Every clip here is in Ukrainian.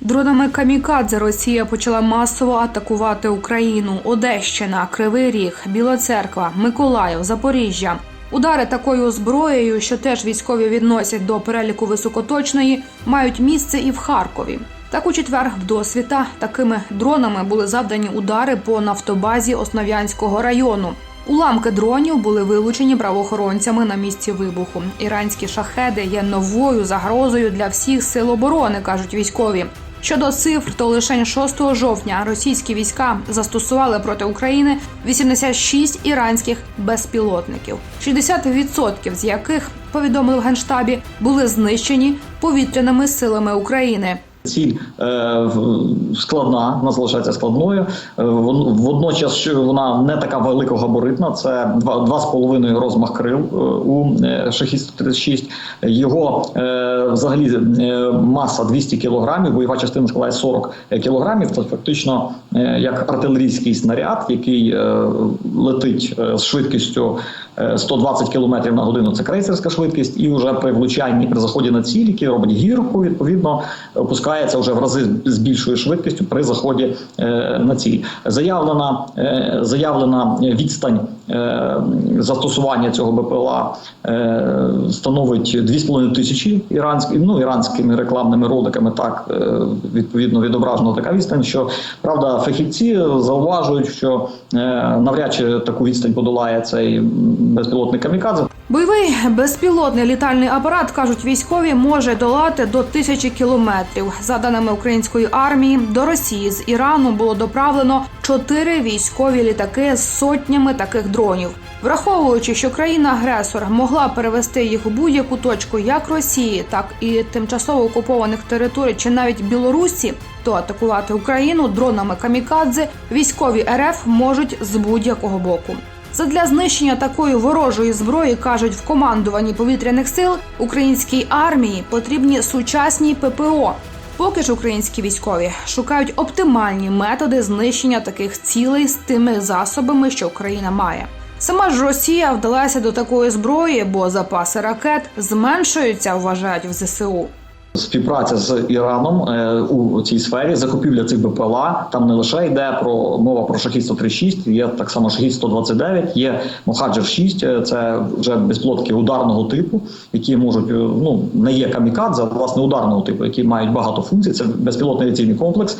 Дронами камікадзе Росія почала масово атакувати Україну. Одещина, Кривий Ріг, Біла Церква, Миколаїв, Запоріжжя. Удари такою зброєю, що теж військові відносять до переліку високоточної, мають місце і в Харкові. Так у четвер в досвіта такими дронами були завдані удари по нафтобазі Основ'янського району. Уламки дронів були вилучені правоохоронцями на місці вибуху. Іранські шахеди є новою загрозою для всіх сил оборони, кажуть військові. Щодо цифр, то лише 6 жовтня російські війська застосували проти України 86 іранських безпілотників, 60% з яких повідомили в генштабі були знищені повітряними силами України. Ціль е, складна, вона залишається складною. Е, Водночас що вона не така великогабаритна. Це два, два з половиною розмах крил е, у е, шахіст 36 Його взагалі маса 200 кілограмів, бойова частина складає 40 кілограмів. Це фактично як артилерійський снаряд, який летить з швидкістю е, 120 км на годину. Це крейсерська швидкість, і вже при влучанні при заході на ціль, який робить гірку, відповідно опускається вже в рази з більшою швидкістю при заході е, на ціль. Заявлена е, заявлена відстань е, застосування цього БПЛА становить 2,5 тисячі іранські, ну іранськими рекламними роликами. Так відповідно відображена така відстань. Що правда, фахівці зауважують, що навряд чи таку відстань подолає цей безпілотний камікадзе. Бойовий безпілотний літальний апарат кажуть військові може долати до тисячі кілометрів. За даними української армії, до Росії з Ірану було доправлено чотири військові літаки з сотнями таких дронів. Враховуючи, що країна-агресор могла перевести їх у будь-яку точку як Росії, так і тимчасово окупованих територій чи навіть Білорусі, то атакувати Україну дронами камікадзе військові РФ можуть з будь-якого боку. Задля знищення такої ворожої зброї кажуть в командуванні повітряних сил українській армії потрібні сучасні ППО. Поки ж українські військові шукають оптимальні методи знищення таких цілей з тими засобами, що Україна має. Сама ж Росія вдалася до такої зброї, бо запаси ракет зменшуються, вважають в ЗСУ. Співпраця з Іраном е, у цій сфері закупівля цих БПЛА. Там не лише йде про мова про шахід 136, є так само шахід 129, є Мохаджер 6, е, це вже безпілотки ударного типу, які можуть е, ну не є камікадзе, а власне ударного типу, які мають багато функцій. Це безпілотний авіаційний комплекс.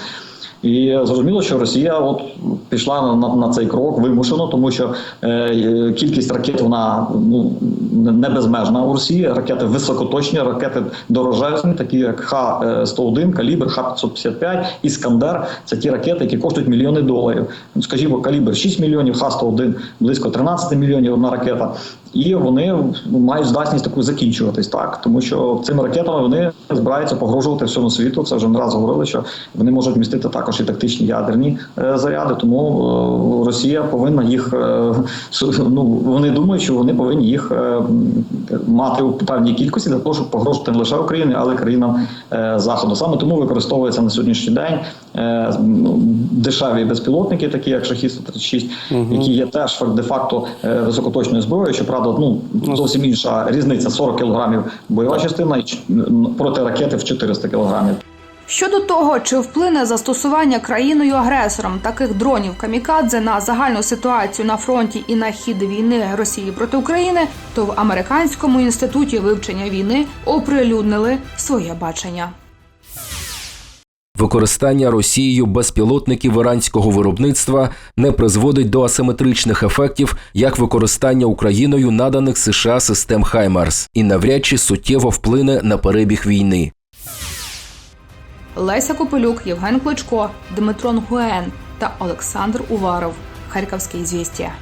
І зрозуміло, що Росія от пішла на, на, на цей крок вимушено, тому що е, кількість ракет вона ну не безмежна у Росії. Ракети високоточні, ракети дорожезні, такі як Х-101, калібр, Х-555, Іскандер. Це ті ракети, які коштують мільйони доларів. Скажімо, калібр 6 мільйонів, Х-101 близько 13 мільйонів одна ракета. І вони мають здатність таку закінчуватись, так тому що цими ракетами вони збираються погрожувати всьому світу. Це вже не раз говорили, що вони можуть містити також і тактичні ядерні е, заряди. Тому е, Росія повинна їх е, ну вони думають, що вони повинні їх мати у певній кількості для того, щоб погрожувати не лише Україні, але й країнам заходу. Саме тому використовується на сьогоднішній день дешеві безпілотники, такі як шахід 136 які є теж фак- де-факто е, високоточною зброєю. Щоправда, ну зовсім інша різниця 40 кілограмів бойова частина і проти ракети в 400 кілограмів. Щодо того, чи вплине застосування країною агресором таких дронів камікадзе на загальну ситуацію на фронті і на хід війни Росії проти України, то в американському інституті вивчення війни оприлюднили своє бачення. Використання Росією безпілотників іранського виробництва не призводить до асиметричних ефектів, як використання Україною наданих США систем Хаймарс, і навряд чи суттєво вплине на перебіг війни. Леся Копилюк, Євген Кличко, Дмитро Нгуен та Олександр Уваров. Харківське звістя.